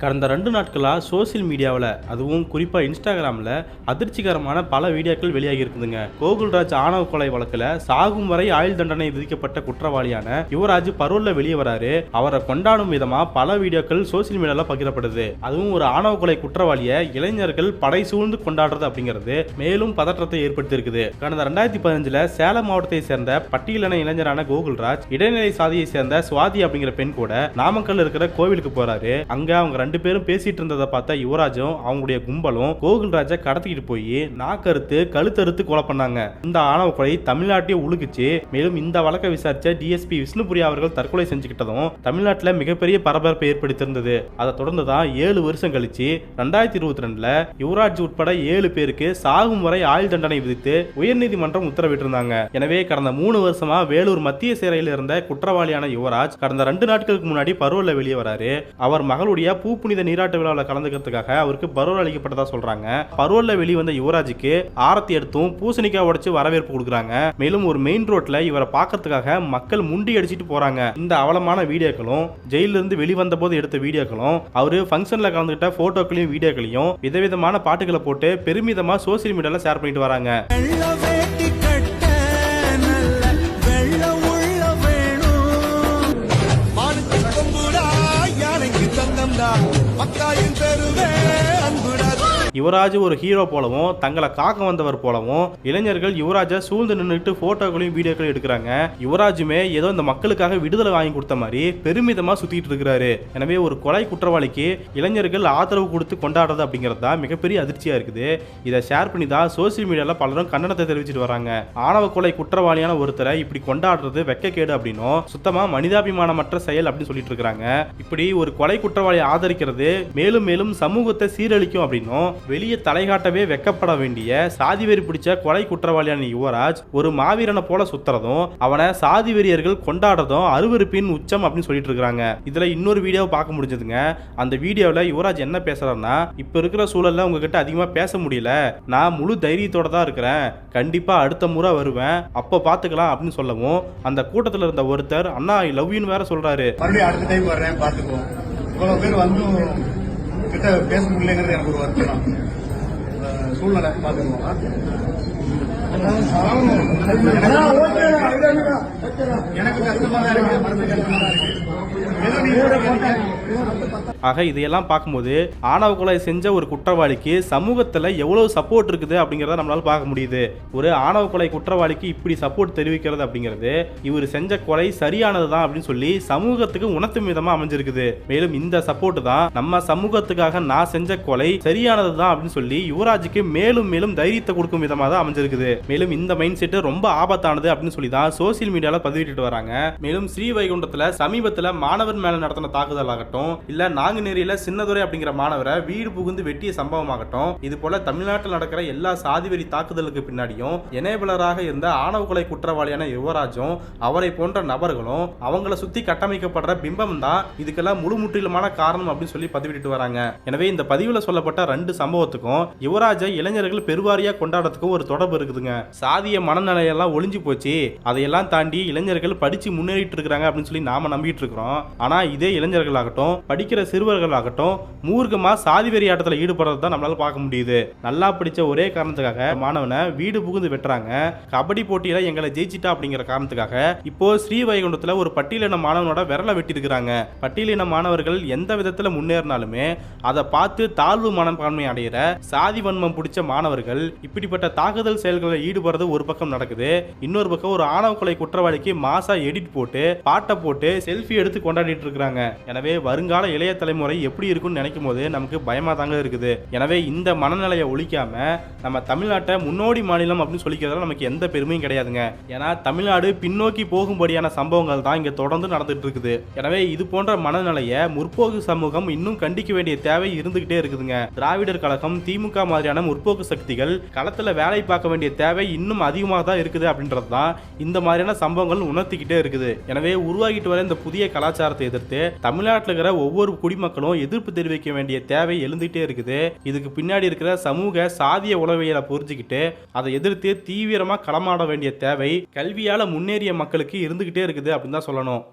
கடந்த ரெண்டு நாட்களாக சோஷியல் மீடியாவில் அதுவும் குறிப்பாக இன்ஸ்டாகிராமில் அதிர்ச்சிகரமான பல வீடியோக்கள் வெளியாகி இருக்குதுங்க. கோகுல்ராஜ் ஆணவ கொலை வழக்கில் சாகும் வரை ஆயுள் தண்டனை விதிக்கப்பட்ட குற்றவாளியான யுவராஜ் பரோல்ல வெளியே வராரு. அவரை கொண்டாடும் விதமாக பல வீடியோக்கள் சோஷியல் மீடியாவில் பகிரப்படுது. அதுவும் ஒரு ஆணவ கொலை குற்றவாளியை இளைஞர்கள் படை சூழ்ந்து கொண்டாடுறது அப்படிங்கிறது மேலும் பதற்றத்தை ஏற்படுத்தியிருக்குது. கடந்த ரெண்டாயிரத்தி பதினஞ்சில் சேலம் மாவட்டத்தை சேர்ந்த பட்டியலின இளைஞரான கோகுல்ராஜ் இடைநிலை சாதியை சேர்ந்த சுவாதி அப்படிங்கிற பெண் கூட நாமக்கல் இருக்கிற கோவிலுக்கு போறாரு. அங்க அவங்க ரெண்டு பேரும் பேசிட்டு இருந்ததை பார்த்தா யுவராஜும் அவங்களுடைய கும்பலும் கோகுல்ராஜை கடத்திக்கிட்டு போய் நாக்கறுத்து கழுத்தறுத்து கொலை பண்ணாங்க. இந்த ஆணவ கொலை தமிழ்நாட்டையே உழுகுச்சு மேலும் இந்த வழக்கை விசாரிச்ச டிஎஸ்பி விஷ்ணுபுரி அவர்கள் தற்கொலை செஞ்சுக்கிட்டதும் தமிழ்நாட்டில் மிகப்பெரிய பரபரப்பை ஏற்படுத்தியிருந்தது. அதை தொடர்ந்து தான் ஏழு வருஷம் கழிச்சு ரெண்டாயிரத்தி இருபத்தி ரெண்டுல யுவராஜ் உட்பட ஏழு பேருக்கு சாகும் வரை ஆயுள் தண்டனை விதித்து உயர்நீதிமன்றம் உத்தரவிட்டிருந்தாங்க. எனவே கடந்த மூணு வருஷமா வேலூர் மத்திய சிறையில் இருந்த குற்றவாளியான யுவராஜ் கடந்த ரெண்டு நாட்களுக்கு முன்னாடி பருவல வெளியே வராரு. அவர் மகளுடைய பூ புனித நீராட்டு விழாவில் கலந்துக்கிறதுக்காக அவருக்கு பரோல் அளிக்கப்பட்டதா சொல்றாங்க. பரோல்ல வெளிவந்த யுவராஜுக்கு ஆரத்தி எடுத்தும் பூசணிக்காய் உடைச்சு வரவேற்பு கொடுக்குறாங்க. மேலும் ஒரு மெயின் ரோட்ல இவரை பார்க்கறதுக்காக மக்கள் முண்டி அடிச்சிட்டு போறாங்க. இந்த அவலமான வீடியோக்களும் ஜெயிலிருந்து வெளிவந்த போது எடுத்த வீடியோக்களும் அவரு ஃபங்க்ஷன்ல கலந்துக்கிட்ட போட்டோக்களையும் வீடியோக்களையும் விதவிதமான பாட்டுகளை போட்டு பெருமிதமா சோசியல் மீடியால ஷேர் பண்ணிட்டு வராங்க. யானைக்கு மக்காயின் தெருவே யுவராஜ் ஒரு ஹீரோ போலவும் தங்களை காக்க வந்தவர் போலவும் இளைஞர்கள் யுவராஜை சூழ்ந்து நின்றுட்டு போட்டோக்களையும் வீடியோக்களையும் எடுக்கிறாங்க. யுவராஜுமே ஏதோ இந்த மக்களுக்காக விடுதலை வாங்கி கொடுத்த மாதிரி பெருமிதமா சுத்திட்டு இருக்கிறாரு. எனவே ஒரு கொலை குற்றவாளிக்கு இளைஞர்கள் ஆதரவு கொடுத்து கொண்டாடுறது அப்படிங்கிறது தான் மிகப்பெரிய அதிர்ச்சியா இருக்குது. இதை ஷேர் பண்ணி தான் சோசியல் மீடியால பலரும் கண்டனத்தை தெரிவிச்சிட்டு வராங்க. ஆணவ கொலை குற்றவாளியான ஒருத்தரை இப்படி கொண்டாடுறது வெக்கக்கேடு அப்படின்னும் சுத்தமா மனிதாபிமானமற்ற செயல் அப்படின்னு சொல்லிட்டு இருக்காங்க இப்படி ஒரு கொலை குற்றவாளியை ஆதரிக்கிறது மேலும் மேலும் சமூகத்தை சீரழிக்கும் அப்படின்னும் வெளியே தலைகாட்டவே வெக்கப்பட வேண்டிய சாதி வெறி பிடிச்ச கொலை குற்றவாளியான யுவராஜ் ஒரு மாவீரனை போல சுத்துறதும் அவனை சாதி வெறியர்கள் கொண்டாடுறதும் அருவருப்பின் உச்சம் அப்படின்னு சொல்லிட்டு இருக்காங்க. இதுல இன்னொரு வீடியோவை பார்க்க முடிஞ்சதுங்க. அந்த வீடியோவில் யுவராஜ் என்ன பேசுறாருன்னா இப்போ இருக்கிற சூழல்ல உங்ககிட்ட அதிகமாக பேச முடியல. நான் முழு தைரியத்தோட தான் இருக்கிறேன். கண்டிப்பா அடுத்த முறை வருவேன். அப்போ பார்த்துக்கலாம் அப்படின்னு சொல்லவும் அந்த கூட்டத்தில் இருந்த ஒருத்தர் அண்ணா ஐ லவ் யூன்னு வேற சொல்றாரு. மறுபடியும் அடுத்த டைம் வர்றேன் பார்த்துக்குவோம் இவ்வளவு பேர் வந்து கிட்ட பேச முடியலங்கிறது எனக்கு ஒரு வருத்தம். தான் சூழ்நிலை பார்த்துக்கோங்க ஆக இதையெல்லாம் பார்க்கும்போது ஆணவ கொலை செஞ்ச ஒரு குற்றவாளிக்கு சமூகத்தில் எவ்வளவு சப்போர்ட் இருக்குது அப்படிங்கிறத நம்மளால பார்க்க முடியுது. ஒரு ஆணவ கொலை குற்றவாளிக்கு இப்படி சப்போர்ட் தெரிவிக்கிறது அப்படிங்கிறது இவர் செஞ்ச கொலை சரியானது தான் அப்படின்னு சொல்லி சமூகத்துக்கு உணர்த்தும் விதமா அமைஞ்சிருக்குது. மேலும் இந்த சப்போர்ட் தான் நம்ம சமூகத்துக்காக நான் செஞ்ச கொலை சரியானது தான் அப்படின்னு சொல்லி யுவராஜுக்கு மேலும் மேலும் தைரியத்தை கொடுக்கும் விதமாக தான் அமைஞ்சிருக்குது. மேலும் இந்த மைண்ட் செட் ரொம்ப ஆபத்தானது அப்படின்னு சொல்லி தான் சோசியல் மீடியால பதிவிட்டு வராங்க. மேலும் ஸ்ரீவைகுண்டத்துல சமீபத்துல மாணவர் மேல நடத்தின தாக்குதல் ஆகட்டும் இல்ல நாங்குநேரியில சின்னதுரை அப்படிங்கிற மாணவரை வீடு புகுந்து வெட்டிய சம்பவம் ஆகட்டும் இது போல தமிழ்நாட்டில் நடக்கிற எல்லா சாதிவெறி தாக்குதலுக்கு பின்னாடியும் எனேபிளராக இருந்த ஆணவ கொலை குற்றவாளியான யுவராஜும் அவரை போன்ற நபர்களும் அவங்கள சுத்தி கட்டமைக்கப்படுற பிம்பம் தான் இதுக்கெல்லாம் முழு முற்றிலுமான காரணம் அப்படின்னு சொல்லி பதிவிட்டு வராங்க. எனவே இந்த பதிவுல சொல்லப்பட்ட ரெண்டு சம்பவத்துக்கும் யுவராஜை இளைஞர்கள் பெருவாரியா கொண்டாடுறதுக்கும் ஒரு தொடர்பு இருக்குதுங்க. சாதிய மனநிலையெல்லாம் ஒளிஞ்சு போச்சு. அதையெல்லாம் தாண்டி இளைஞர்கள் படிச்சு முன்னேறிட்டு இருக்கிறாங்க அப்படின்னு சொல்லி நாம நம்பிட்டு இருக்கிறோம் ஆனா இதே இளைஞர்களாகட்டும் படிக்கிற சிறுவர்களாகட்டும் மூர்க்கமா சாதி வெறி ஆட்டத்தில் ஈடுபடுறது தான் நம்மளால பார்க்க முடியுது. நல்லா படிச்ச ஒரே காரணத்துக்காக மாணவனை வீடு புகுந்து வெட்டுறாங்க. கபடி போட்டியில எங்களை ஜெயிச்சிட்டா அப்படிங்கிற காரணத்துக்காக இப்போ ஸ்ரீவைகுண்டத்துல ஒரு பட்டியலின மாணவனோட விரலை வெட்டியிருக்கிறாங்க. பட்டியலின மாணவர்கள் எந்த விதத்துல முன்னேறினாலுமே அதை பார்த்து தாழ்வு மனப்பான்மை அடையிற சாதி வன்மம் பிடிச்ச மாணவர்கள் இப்படிப்பட்ட தாக்குதல் செயல்களில் ஈடுபடுறது ஒரு பக்கம் நடக்குது. இன்னொரு பக்கம் ஒரு ஆணவ கொலை குற்றவாளிக்கு மாசா எடிட் போட்டு பாட்டை போட்டு செல்ஃபி எடுத்து கொண்டாடிட்டு இருக்காங்க எனவே வருங்கால இளைய தலைமுறை எப்படி இருக்கும்னு நினைக்கும் போது நமக்கு பயமா தாங்க இருக்குது. எனவே இந்த மனநிலையை ஒழிக்காம நம்ம தமிழ்நாட்டை முன்னோடி மாநிலம் அப்படின்னு சொல்லிக்கிறதுல நமக்கு எந்த பெருமையும் கிடையாதுங்க. ஏன்னா தமிழ்நாடு பின்னோக்கி போகும்படியான சம்பவங்கள் தான் இங்க தொடர்ந்து நடந்துட்டு இருக்குது. எனவே இது போன்ற மனநிலையை முற்போக்கு சமூகம் இன்னும் கண்டிக்க வேண்டிய தேவை இருந்துகிட்டே இருக்குதுங்க. திராவிடர் கழகம் திமுக மாதிரியான முற்போக்கு சக்திகள் களத்துல வேலை பார்க்க வேண்டிய தேவை தேவை இன்னும் அதிகமாக தான் இருக்குது அப்படின்றது தான் இந்த மாதிரியான சம்பவங்கள் உணர்த்திக்கிட்டே இருக்குது. எனவே உருவாகிட்டு வர இந்த புதிய கலாச்சாரத்தை எதிர்த்து தமிழ்நாட்டில் இருக்கிற ஒவ்வொரு குடிமக்களும் எதிர்ப்பு தெரிவிக்க வேண்டிய தேவை எழுந்துகிட்டே இருக்குது. இதுக்கு பின்னாடி இருக்கிற சமூக சாதிய உளவியலை புரிஞ்சுக்கிட்டு அதை எதிர்த்து தீவிரமாக களமாட வேண்டிய தேவை கல்வியால் முன்னேறிய மக்களுக்கு இருந்துகிட்டே இருக்குது அப்படின்னு தான் சொல்லணும்.